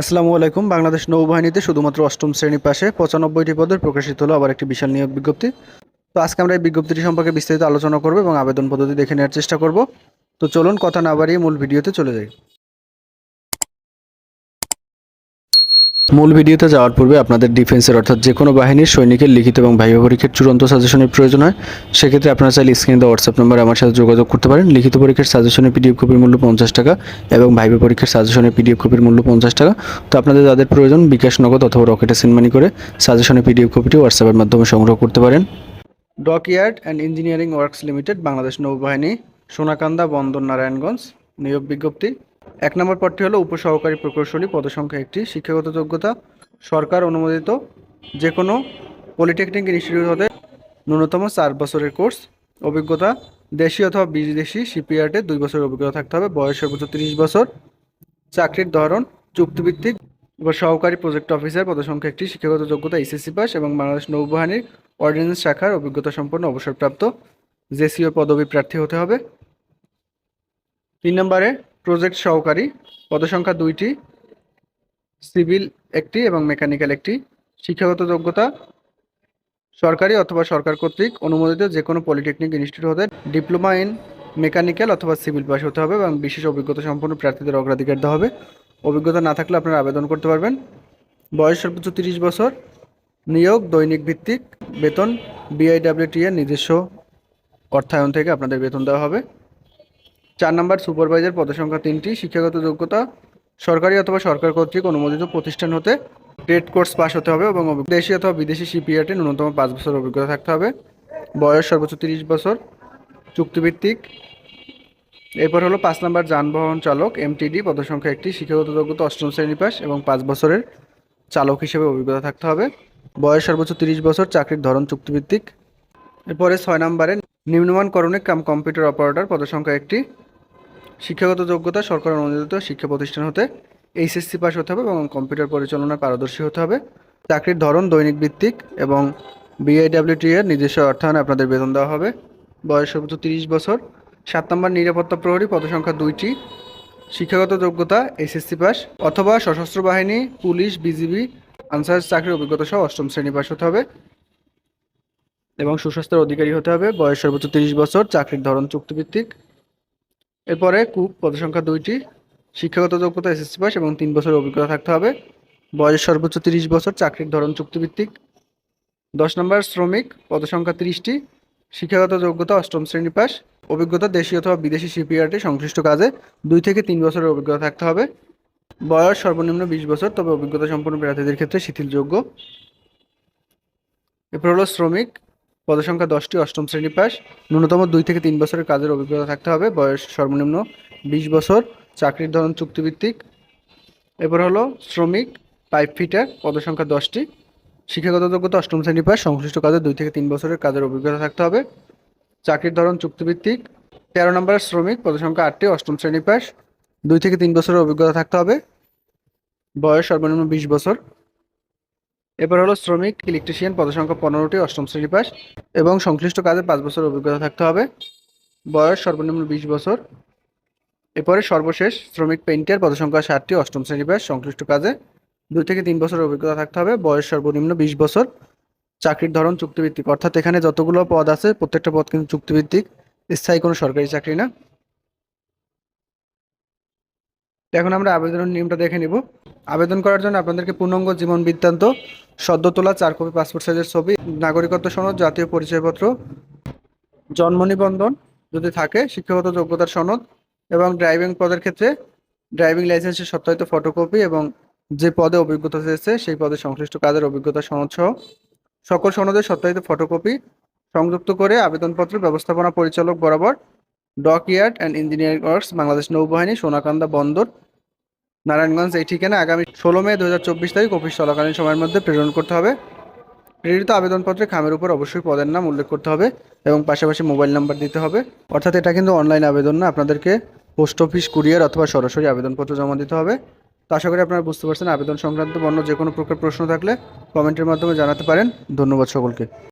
আসসালামু আলাইকুম। বাংলাদেশ নৌবাহিনীতে শুধুমাত্র অষ্টম শ্রেণি পাশে পঁচানব্বইটি পদের প্রকাশিত হলো আবার একটি বিশাল নিয়োগ বিজ্ঞপ্তি। তো আজকে আমরা এই বিজ্ঞপ্তিটি সম্পর্কে বিস্তারিত আলোচনা করব এবং আবেদন পদ্ধতি দেখে নেওয়ার চেষ্টা করব। তো চলুন, কথা না বাড়িয়ে মূল ভিডিওতে চলে যাই। মূল ভিডিওতে যাওয়ার পূর্বে আপনাদের ডিফেন্সের অর্থাৎ যে কোনো বাহিনীর সৈনিকের লিখিত এবং ভাইবা পরীক্ষার চূড়ান্ত সাজেশনের প্রয়োজন হয়, সেক্ষেত্রে আপনারা চাইলে স্ক্রিনে দেওয়া হোয়াটসঅ্যাপ নম্বরে আমার সাথে যোগাযোগ করতে পারেন। লিখিত পরীক্ষার সাজেশনের পিডিএফ কপির মূল্য পঞ্চাশ টাকা এবং ভাইবা পরীক্ষার সাজেশনের পিডিএফ কপির মূল্য পঞ্চাশ টাকা। তো আপনাদের যাদের প্রয়োজন, বিকাশ নগদ অথবা রকেটে সিনমানি করে সাজেশনের পিডিএফ কপিটি হোয়াটসঅ্যাপের মাধ্যমে সংগ্রহ করতে পারেন। Dockyard and engineering works limited Bangladesh নৌবাহিনী, সোনাকান্দা, বন্দর, নারায়ণগঞ্জ, নিয়োগ বিজ্ঞপ্তি। এক নম্বর পদটি হলো উপসহকারী প্রকৌশলী, পদসংখ্যা একটি, শিক্ষাগত যোগ্যতা, সরকার অনুমোদিত যে কোনো পলিটেকনিক ইনস্টিটিউট হতে ন্যূনতম চার বছরের কোর্স, অভিজ্ঞতা, দেশি অথবা বিদেশি শিপইয়ার্ডে দুই বছরের অভিজ্ঞতা থাকতে হবে, বয়স সর্বোচ্চ তিরিশ বছর, চাকরির ধরন, চুক্তিভিত্তিক বা সহকারী প্রজেক্ট অফিসার, পদসংখ্যা একটি, শিক্ষাগত যোগ্যতা, এসএসসি পাস এবং বাংলাদেশ নৌবাহিনীর অর্ডিন্যান্স শাখার অভিজ্ঞতা সম্পন্ন অবসরপ্রাপ্ত জেসিও পদবী প্রার্থী হতে হবে। তিন নম্বরে প্রজেক্ট সহকারী, পদসংখ্যা দুইটি, সিভিল একটি এবং মেকানিক্যাল একটি, শিক্ষাগত যোগ্যতা সরকারি অথবা সরকার কর্তৃক অনুমোদিত যে কোনো পলিটেকনিক ইনস্টিটিউট হতে ডিপ্লোমা ইন মেকানিক্যাল অথবা সিভিল পাস হতে হবে এবং বিশেষ অভিজ্ঞতা সম্পন্ন প্রার্থীদের অগ্রাধিকার দেওয়া হবে। অভিজ্ঞতা না থাকলে আপনারা আবেদন করতে পারবেন। বয়স সর্বোচ্চ তিরিশ বছর। নিয়োগ দৈনিক ভিত্তিক। বেতন বিআইডাব্লিউটি এর নিজস্ব অর্থায়ন থেকে আপনাদের বেতন দেওয়া হবে। চার নম্বর সুপারভাইজার পদসংখ্যা তিনটি, শিক্ষাগত যোগ্যতা সরকারি অথবা সরকার কর্তৃক অনুমোদিত প্রতিষ্ঠান হতে ট্রেড কোর্স পাস হতে হবে এবং দেশি অথবা বিদেশি সিপিআরটে ন্যূনতম পাঁচ বছর অভিজ্ঞতা থাকতে হবে। বয়স সর্বোচ্চ তিরিশ বছর। চুক্তিভিত্তিক। এরপর হলো পাঁচ নম্বর যানবাহন চালক এমটিডি পদসংখ্যা একটি, শিক্ষাগত যোগ্যতা অষ্টম শ্রেণি পাস এবং পাঁচ বছরের চালক হিসেবে অভিজ্ঞতা থাকতে হবে। বয়স সর্বোচ্চ তিরিশ বছর, চাকরির ধরন চুক্তিভিত্তিক। এরপরে ছয় নম্বরে নিম্নমান করণিক কাম কম্পিউটার অপারেটর, পদসংখ্যা একটি শিক্ষাগত যোগ্যতা সরকার অনুমোদিত শিক্ষা প্রতিষ্ঠান হতে এইচএসসি পাস হতে হবে এবং কম্পিউটার পরিচালনায় পারদর্শী হতে হবে। চাকরির ধরন দৈনিক ভিত্তিক এবং বিআইডাব্লিউটি এর নিজস্ব অর্থায়নে আপনাদের বেতন দেওয়া হবে। বয়স সর্বোচ্চ তিরিশ বছর। সাত নম্বর নিরাপত্তা প্রহরী পদসংখ্যা দুইটি। শিক্ষাগত যোগ্যতা এসএসসি পাস অথবা সশস্ত্র বাহিনী, পুলিশ বিজিবি আনসার চাকরির অভিজ্ঞতা সহ অষ্টম শ্রেণি পাস হতে হবে। এবং সুস্বাস্থ্যের অধিকারী হতে হবে। বয়স সর্বোচ্চ তিরিশ বছর, চাকরির ধরন চুক্তিভিত্তিক। এরপরে কুক পদসংখ্যা দুইটি, শিক্ষাগত যোগ্যতা এসএসসি পাস এবং তিন বছরের অভিজ্ঞতা থাকতে হবে। বয়স সর্বোচ্চ তিরিশ বছর, চাকরির ধরন চুক্তিভিত্তিক। দশ নম্বর, শ্রমিক, পদসংখ্যা তিরিশটি, শিক্ষাগত যোগ্যতা অষ্টম শ্রেণি পাস। অভিজ্ঞতা দেশীয় অথবা বিদেশি শিপিয়ার্ডে সংশ্লিষ্ট কাজে দুই থেকে তিন বছরের অভিজ্ঞতা থাকতে হবে। বয়স সর্বনিম্ন বিশ বছর, তবে অভিজ্ঞতা সম্পন্ন প্রার্থীদের ক্ষেত্রে শিথিলযোগ্য। এরপর হলো শ্রমিক পদসংখ্যা দশটি অষ্টম শ্রেণি পাস। ন্যূনতম দুই থেকে তিন বছরের কাজের অভিজ্ঞতা থাকতে হবে। বয়স সর্বনিম্ন বিশ বছর। চাকরির ধরন চুক্তিভিত্তিক। এরপর হলো শ্রমিক, পাইপ ফিটার, পদসংখ্যা দশটি। শিক্ষাগত যোগ্যতা অষ্টম শ্রেণি পাস। সংশ্লিষ্ট কাজে দুই থেকে তিন বছরের কাজের অভিজ্ঞতা থাকতে হবে। চাকরির ধরন চুক্তিভিত্তিক। তেরো নম্বরের শ্রমিক, পদসংখ্যা আটটি, অষ্টম শ্রেণি পাস। দুই থেকে তিন বছরের অভিজ্ঞতা থাকতে হবে। বয়স সর্বনিম্ন বিশ বছর। এরপর হলো শ্রমিক ইলেকট্রিশিয়ান পদসংখ্যা পনেরোটি, অষ্টম শ্রেণি পাস এবং সংশ্লিষ্ট কাজে পাঁচ বছর অভিজ্ঞতা থাকতে হবে। বয়স সর্বনিম্ন বিশ বছর। এরপরে সর্বশেষ শ্রমিক পেইন্টার পদসংখ্যা ষাটটি, অষ্টম শ্রেণি পাস, সংশ্লিষ্ট কাজে দুই থেকে তিন বছর অভিজ্ঞতা থাকতে হবে। বয়স সর্বনিম্ন বিশ বছর। চাকরির ধরন চুক্তিভিত্তিক। অর্থাৎ এখানে যতগুলো পদ আছে, প্রত্যেকটা পদ কিন্তু চুক্তিভিত্তিক। স্থায়ী কোনো সরকারি চাকরি না। এখন আমরা আবেদনের নিয়মটা দেখে নিব। আবেদন করার জন্য আপনাদেরকে পূর্ণাঙ্গ জীবন বৃত্তান্ত, সদ্য তোলা চার কপি পাসপোর্ট সাইজের ছবি, নাগরিকত্ব সনদ, জাতীয় পরিচয়পত্র, জন্ম নিবন্ধন যদি থাকে, শিক্ষাগত যোগ্যতার সনদ এবং ড্রাইভিং পদের ক্ষেত্রে ড্রাইভিং লাইসেন্সের সত্যায়িত ফটোকপি এবং যে পদে অভিজ্ঞতা চেয়েছে সেই পদে সংশ্লিষ্ট কাজের অভিজ্ঞতা সনদ সহ সকল সনদের সত্যায়িত ফটোকপি সংযুক্ত করে আবেদনপত্র ব্যবস্থাপনা পরিচালক বরাবর dock dockyard and engineering works Bangladesh নৌবাহিনী, সোনাকান্দা বন্দর নারায়ণগঞ্জ এই ঠিকানা আগামী ষোলো মে দু হাজার চব্বিশ তারিখ অফিস চলাকালীন সময়ের মধ্যে প্রেরণ করতে হবে। প্রেরিত আবেদনপত্রে খামের উপর অবশ্যই পদের নাম উল্লেখ করতে হবে এবং পাশাপাশি মোবাইল নাম্বার দিতে হবে। অর্থাৎ এটা কিন্তু অনলাইন আবেদন না, আপনাদেরকে পোস্ট অফিস কুরিয়ার অথবা সরাসরি আবেদনপত্র জমা দিতে হবে। তো আশা করি আপনারা বুঝতে পারছেন, আবেদন সংক্রান্ত অন্য যে কোনো প্রকার প্রশ্ন থাকলে কমেন্টের মাধ্যমে জানাতে পারেন। ধন্যবাদ সকলকে।